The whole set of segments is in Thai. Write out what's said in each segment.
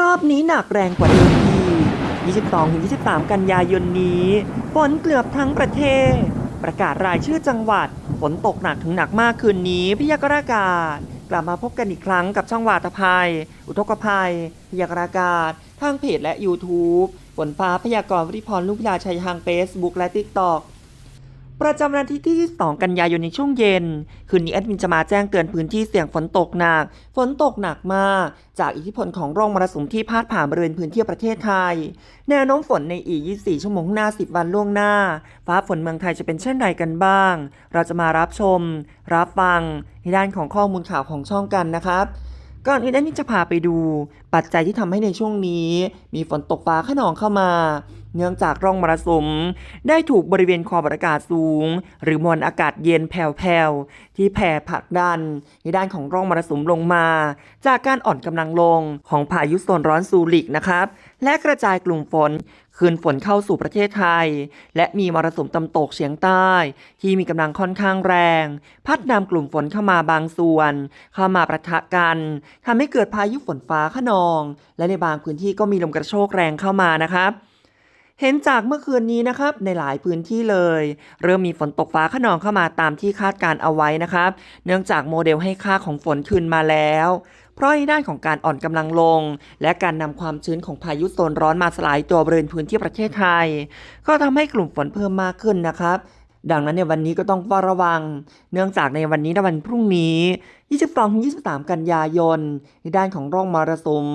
รอบนี้หนักแรงกว่าเดิมอีก 22-23 กันยายนนี้ฝนเกือบทั้งประเทศ ประกาศรายชื่อจังหวัด ฝนตกหนักถึงหนักมากคืนนี้พยากรณ์อากาศ กลับมาพบกันอีกครั้งกับช่องวาตภัย อุทกภัย พยากรณ์อากาศ ทางเพจและ YouTube ฝนฟ้าพยากรณ์วิริพรลูกพิลาชัยทาง Facebook และ TikTok ประจำวันที่ที่2กันยายนในช่วงเย็น คืนนี้แอดมินจะมาแจ้งเตือนพื้นที่เสี่ยงฝนตกหนัก ฝนตกหนักมาก จากอิทธิพลของร่องมรสุมที่พาดผ่านบริเวณพื้นที่ประเทศไทย แนวโน้มฝนในอีก 24 ชั่วโมงหน้า 10 วันล่วงหน้า ฟ้าฝนเมืองไทยจะเป็นเช่นไรกันบ้าง เราจะมารับชม รับฟังในด้านของข้อมูลข่าวของช่องกันนะครับก่อนอื่นแอดมินจะพาไปดู ปัจจัยที่ทำให้ในช่วงนี้ มีฝนตกฟ้าขนองเข้ามา เนื่องจากร่องมรสุมได้ถูกบริเวณความกดอากาศสูง หรือมวลอากาศเย็นแผ่วๆที่แผ่ผลักดันในด้านของร่องมรสุมลงมา จากการอ่อนกำลังลงของพายุโซนร้อนซูริกนะครับ และกระจายกลุ่มฝนคืนฝนเข้าสู่ประเทศไทย และมีมรสุมตะวันตกเฉียงใต้ ที่มีกำลังค่อนข้างแรง พัดนำกลุ่มฝนเข้ามาบางส่วน เข้ามาประทะกันทำให้เกิดพายุฝนฟ้าขนอง และในบางพื้นที่ก็มีลมกระโชกแรงเข้ามานะครับ เห็นจากเมื่อคืนนี้นะครับในหลายพื้นที่เลย เริ่มมีฝนตกฟ้าขนองเข้ามาตามที่คาดการเอาไว้นะครับ เนื่องจากโมเดลให้ค่าของฝนคืนมาแล้ว เพราะในด้านของการอ่อนกำลังลง และการนำความชื้นของพายุโซนร้อนมาสลายตัวบริเวณพื้นที่ประเทศไทย ก็ทำให้กลุ่มฝนเพิ่มมากขึ้นนะครับ ดังนั้นในวันนี้ก็ต้องเฝ้าระวัง เนื่องจากในวันนี้และวันพรุ่งนี้ 22-23 กันยายน ในด้านของร่องมรสุม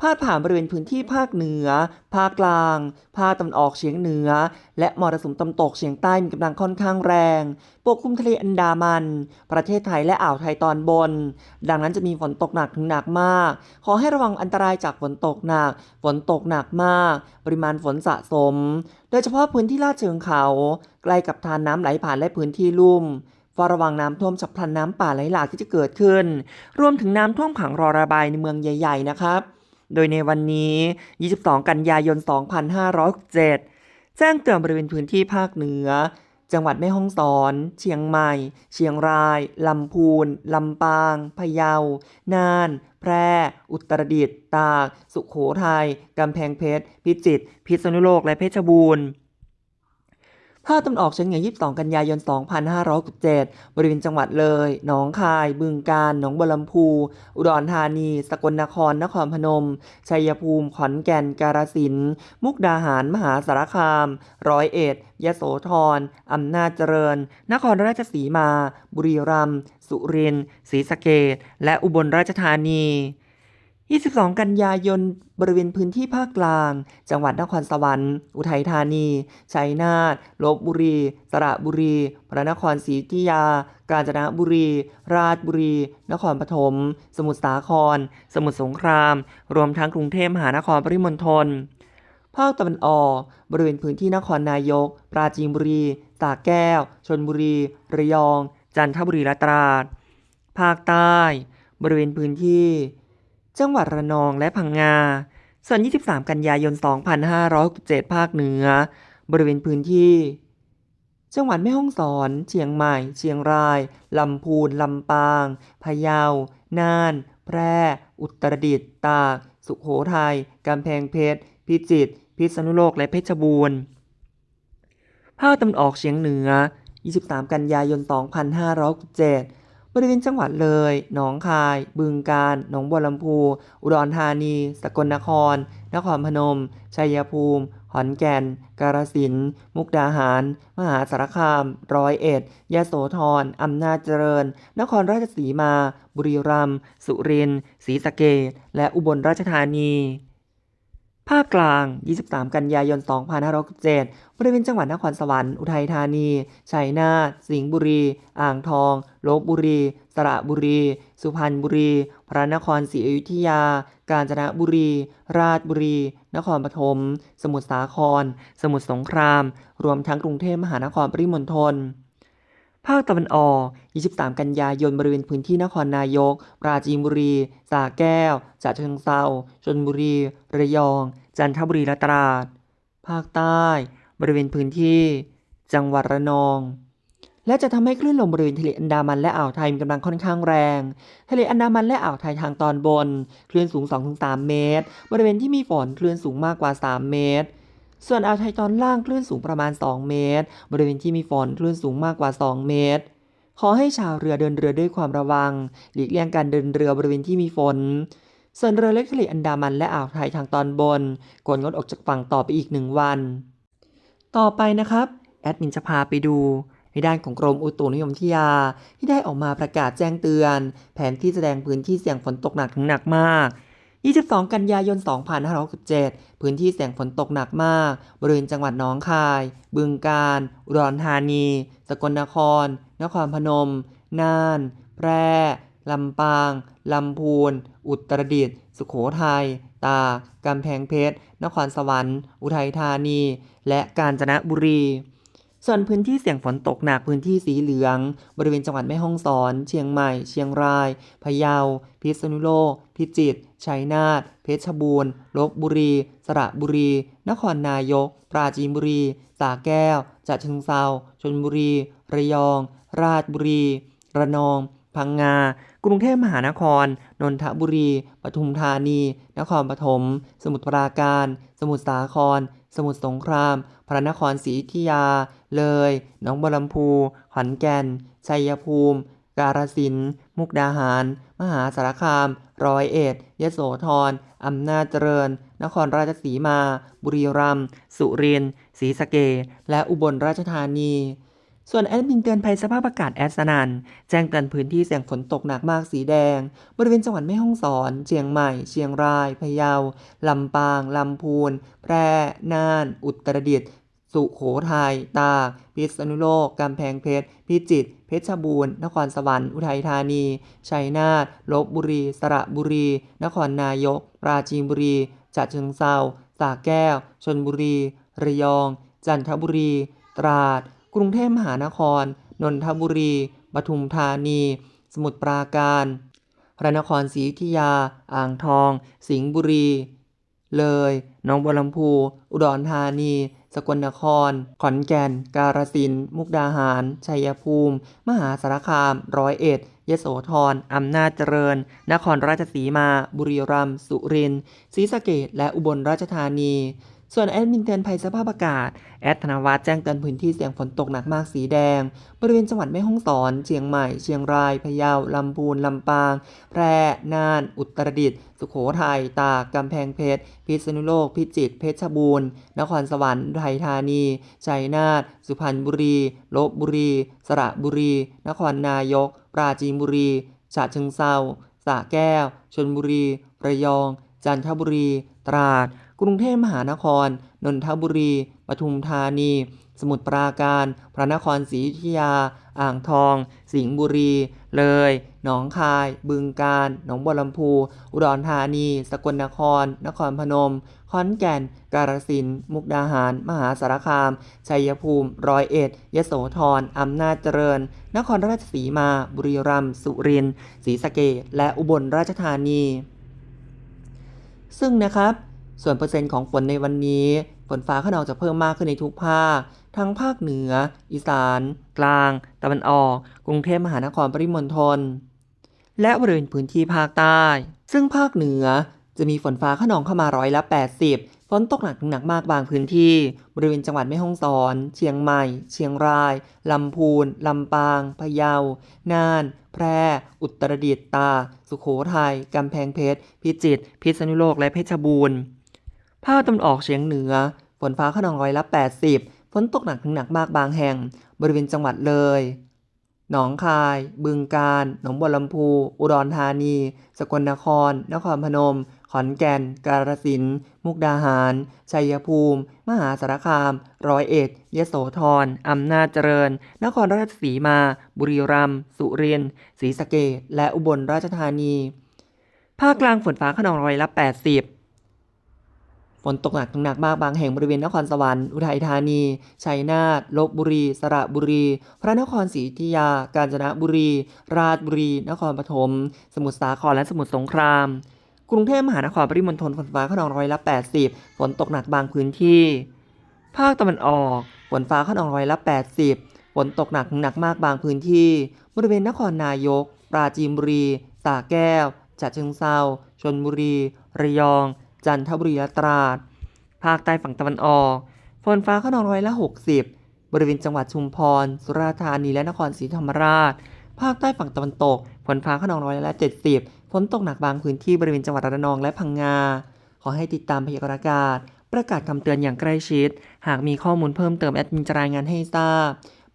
พาดผ่านบริเวณพื้นที่ภาคเหนือ ภาคกลาง ภาคตะวันออกเฉียงเหนือ และมรสุมตะวันตกเฉียงใต้มีกำลังค่อนข้างแรง ปกคลุมทะเลอันดามัน ประเทศไทยและอ่าวไทยตอนบน ดังนั้นจะมีฝนตกหนักถึงหนักมาก ขอให้ระวังอันตรายจากฝนตกหนัก ฝนตกหนักมาก ปริมาณฝนสะสม โดยเฉพาะพื้นที่ลาดเชิงเขา ใกล้กับทานน้ำไหลผ่านและพื้นที่ลุ่ม ฝ้าระวังน้ำท่วมฉับพลันน้ำป่าไหลหลากที่จะเกิดขึ้น รวมถึงน้ำท่วมขังรอระบายในเมืองใหญ่ ๆ นะครับ โดยในวันนี้ 22 กันยายน 2567 แจ้งเตือนบริเวณพื้นที่ภาคเหนือ จังหวัดแม่ฮ่องสอน เชียงใหม่ เชียงราย ลำพูน ลำปาง พะเยา น่าน แพร่ อุตรดิตถ์ ตาก สุขโขทัยกำแพงเพชร พิจิตร พิษณุโลก และเพชรบูรณ์ ภาคตะวันออกเฉียงเหนือ 22 กันยายน 2567 บริเวณจังหวัดเลย หนองคาย บึงกาฬ หนองบัวลำพู อุดรธานี สกลนคร นครพนม ชัยภูมิ ขอนแก่น กาฬสินธุ์ มุกดาหาร มหาสารคาม ร้อยเอ็ด ยโสธร อำนาจเจริญ นครราชสีมา บุรีรัมย์ สุรินทร์ ศรีสะเกษและอุบลราชธานี 22 กันยายน บริเวณพื้นที่ภาคกลาง จังหวัดนครสวรรค์ อุทัยธานี ชัยนาท ลบบุรี สระบุรี พระนครศรีอยุธยา กาญจนบุรี ราชบุรี นครปฐม สมุทรสาคร สมุทรสงคราม รวมทั้งกรุงเทพมหานครปริมณฑล ภาคตะวันออก บริเวณพื้นที่นครนายก ปราจีนบุรีสระแก้ว ชนบุรี ระยอง จันทบุรีและตราด ภาคใต้ บริเวณพื้นที่ จังหวัดระนองและพังงา ส่วน 23 กันยายน 2567 ภาคเหนือ บริเวณพื้นที่ จังหวัดแม่ฮ่องสอน เชียงใหม่ เชียงราย ลำพูน ลำปาง พะเยา น่าน แพร่ อุตรดิตถ์ ตาก สุโขทัย กำแพงเพชร พิจิตร พิษณุโลก และเพชรบูรณ์ ภาคตะวันออกเฉียงเหนือ 23 กันยายน 2567บ ริเวณจังหวัดเลย หนองคาย บึงกาฬ หนองบัวลำพู อุดรธานี สกลนคร นครพนม ชัยภูมิ ขอนแก่น กาฬสินธุ์มุกดาหาร มหาสารคาม ร้อยเอ็ด ยะโสธร อำนาจเจริญ นครราชสีมา บุรีรัมย์ สุรินทร์ ศรีสะเกษและอุบลราชธานี ภาคกลาง 23 กันยายน 2567บริเวณจังหวัดนครสวรรค์ อุทัยธานี ชัยนาท สิงห์บุรี อ่างทอง ลบบุรี สระบุรี สุพรรณบุรี พระนครศรีอยุธยา กาญจนบุรี ราชบุรี นครปฐม สมุทรสาคร สมุทรสงคราม รวมทั้งกรุงเทพมหานครปริมณฑล ภาคตะวันออก 23 กันยายนบริเวณพื้นที่นครนายก ปราจีนบุรีสระแก้วฉะเชิงเทราชลบุรี ระยอง จันทบุรีและตราด ภาคใต้ บริเวณพื้นที่ จังหวัดระนอง และจะทำให้คลื่นลมบริเวณทะเลอันดามันและอ่าวไทยมีกำลังค่อนข้างแรง ทะเลอันดามันและอ่าวไทยทางตอนบน คลื่นสูง 2-3 เมตร บริเวณที่มีฝนคลื่นสูงมากกว่า 3 เมตร ส่วนอ่าวไทยตอนล่างคลื่นสูงประมาณ 2 เมตร บริเวณที่มีฝนคลื่นสูงมากกว่า 2 เมตร ขอให้ชาวเรือเดินเรือด้วยความระวัง หลีกเลี่ยงการเดินเรือบริเวณที่มีฝน ส่วนเรือเล็กทะเลอันดามันและอ่าวไทยทางตอนบนควรงดออกจากฝั่งต่อไปอีกหนึ่งวัน ต่อไปนะครับ แอดมินจะพาไปดูในด้านของกรมอุตุนิยมวิทยา ที่ได้ออกมาประกาศแจ้งเตือน แผนที่แสดงพื้นที่เสี่ยงฝนตกหนักถึงหนักมาก 22 กันยายน 2567 พื้นที่เสี่ยงฝนตกหนักมาก บริเวณจังหวัดหนองคาย บึงกาฬ อุดรธานี สกลนคร นครพนม น่าน แพร่ ลำปาง ลำพูน อุตรดิตถ์ สุโขทัย ตาก กำแพงเพชร นครสวรรค์ อุทัยธานี และกาญจนบุรี ส่วนพื้นที่เสี่ยงฝนตกหนักพื้นที่สีเหลือง บริเวณจังหวัดแม่ฮ่องสอน เชียงใหม่ เชียงราย พะเยา พิษณุโลก พิจิตร ชัยนาท เพชรบูรณ์ ลบบุรี สระบุรี นครนายก ปราจีนบุรีสระแก้วจะเชิงเซาชลบุรี ระยอง ราชบุรี ระนอง พังงา กรุงเทพมหานคร นนทบุรี ปทุมธานี นครปฐม สมุทรปราการ สมุทรสาคร สมุทรสงคราม พระนครศรีอยุธยา เลย หนองบัวลำพู ขอนแก่น ชัยภูมิ กาฬสินธุ์มุกดาหาร มหาสารคาม ร้อยเอ็ด ยโสธร อำนาจเจริญ นครราชสีมา บุรีรัมย์ สุรินทร์ ศรีสะเกษและอุบลราชธานี ส่วนแอดมินเตือนภัยสภาพอากาศแอสนันแจ้งเตือนพื้นที่เสี่ยงฝนตกหนักมากสีแดง บริเวณจังหวัดแม่ฮ่องสอน เชียงใหม่ เชียงราย พะเยา ลำปาง ลำพูน แพร่ น่าน อุตรดิตถ์ สุโขทัย ตาก พิษณุโลก กำแพงเพชร พิจิตร เพชรบูรณ์ นครสวรรค์ อุทัยธานี ชัยนาท ลบบุรี สระบุรี นครนายก ปราจีนบุรีฉะเชิงเทราสระแก้วชลบุรี ระยอง จันทบุรี ตราด กรุงเทพมหานคร นนทบุรีปทุมธานี สมุทรปราการ พระนครศรีอยุธยา อ่างทอง สิงห์บุรี เลยหนองบัวลำพู อุดรธานี สกลนคร ขอนแก่น กาฬสินธุ์มุกดาหาร ชัยภูมิ มหาสารคาม ร้อยเอ็ดยโสธร อำนาจเจริญ นครราชสีมา บุรีรัมย์ สุรินทร์ ศรีสะเกษและอุบลราชธานี ส่วนแอดมินเตือนภัยสภาพอากาศ แอดธนวัฒน์แจ้งเตือนพื้นที่เสี่ยงฝนตกหนักมากสีแดง บริเวณจังหวัดแม่ฮ่องสอน เชียงใหม่ เชียงราย พะเยา ลำพูน ลำปาง แพร่ น่าน อุตรดิตถ์ สุโขทัย ตาก กำแพงเพชร พิษณุโลก พิจิตร เพชรบูรณ์ นครสวรรค์อุทัยธานี ชัยนาท สุพรรณบุรี ลบบุรี สระบุรี นครนายก ปราจีนบุรี ฉะเชิงเทราสระแก้ว ชลบุรี ระยอง จันทบุรี ตราด กรุงเทพมหานคร นนทบุรี ปทุมธานี สมุทรปราการ พระนครศรีอยุธยา อ่างทอง สิงห์บุรี เลย หนองคาย บึงกาฬ หนองบัวลำพู อุดรธานี สกลนคร นครพนม ขอนแก่น กาฬสินธุ์ มุกดาหาร มหาสารคาม ชัยภูมิ ร้อยเอ็ด ยโสธร อำนาจเจริญ นครราชสีมา บุรีรัมย์ สุรินทร์ ศรีสะเกษและอุบลราชธานี ซึ่งนะครับ ส่วนเปอร์เซ็นต์ของฝนในวันนี้ ฝนฟ้าขนองจะเพิ่มมากขึ้นในทุกภาค ทั้งภาคเหนือ อีสาน กลาง ตะวันออก กรุงเทพมหานครปริมณฑล และบริเวณพื้นที่ภาคใต้ ซึ่งภาคเหนือจะมีฝนฟ้าขนองเข้ามาร้อยละ 80 ฝนตกหนักถึงหนักมากบางพื้นที่ บริเวณจังหวัดแม่ฮ่องสอน เชียงใหม่ เชียงราย ลำพูน ลำปาง พะเยา น่าน แพร่ อุตรดิตถ์ตา สุโขทัย กำแพงเพชร พิจิตร พิษณุโลก และเพชรบูรณ์ ภาคตะวันออกเฉียงเหนือ ฝนฟ้าขนองร้อยละ 80 ฝนตกหนักถึงหนักมากบางแห่ง บริเวณจังหวัดเลย หนองคาย บึงกาฬ หนองบัวลำพู อุดรธานี สกลนคร นครพนม ขอนแก่น กาฬสินธุ์ มุกดาหาร ชัยภูมิ มหาสารคาม ร้อยเอ็ด ยโสธร อำนาจเจริญ นครราชสีมา บุรีรัมย์ สุรินทร์ ศรีสะเกษและอุบลราชธานี ภาคกลางฝนฟ้าขนองร้อยละ 80 นตกหนักถึงหนักมากบางแห่งบริเวณนครสวรรค์ อุทัยธานี ชัยนาท ลบบุรี สระบุรี พระนครศรีอยุธยา กาญจนบุรี ราชบุรี นครปฐม สมุทรสาคร และสมุทรสงคราม กรุงเทพมหานครปริมณฑลฝนฟ้าขนองร้อยละ80 ฝนตกหนักบางพื้นที่ ภาคตะวันออก ฝนฟ้าขนองร้อยละ80ฝฝนตกหนักถึงหนักมากบางพื้นที่ บริเวณนครนายก ปราจีนบุรีสระแก้วฉะเชิงเซาชนบุรี ระยอง จันทบุรีและตราด ภาคใต้ฝั่งตะวันออกฝนฟ้าขนองร้อยละ 60 บริเวณจังหวัดชุมพร สุราษฎร์ธานีและนครศรีธรรมราช ภาคใต้ฝั่งตะวันตกฝนฟ้าขนองร้อยละ 70 ฝนตกหนักบางพื้นที่บริเวณจังหวัดระนองและพังงา ขอให้ติดตามพยากรณ์อากาศ ประกาศคำเตือนอย่างใกล้ชิด หากมีข้อมูลเพิ่มเติมแอดมินจะรายงานให้ทราบ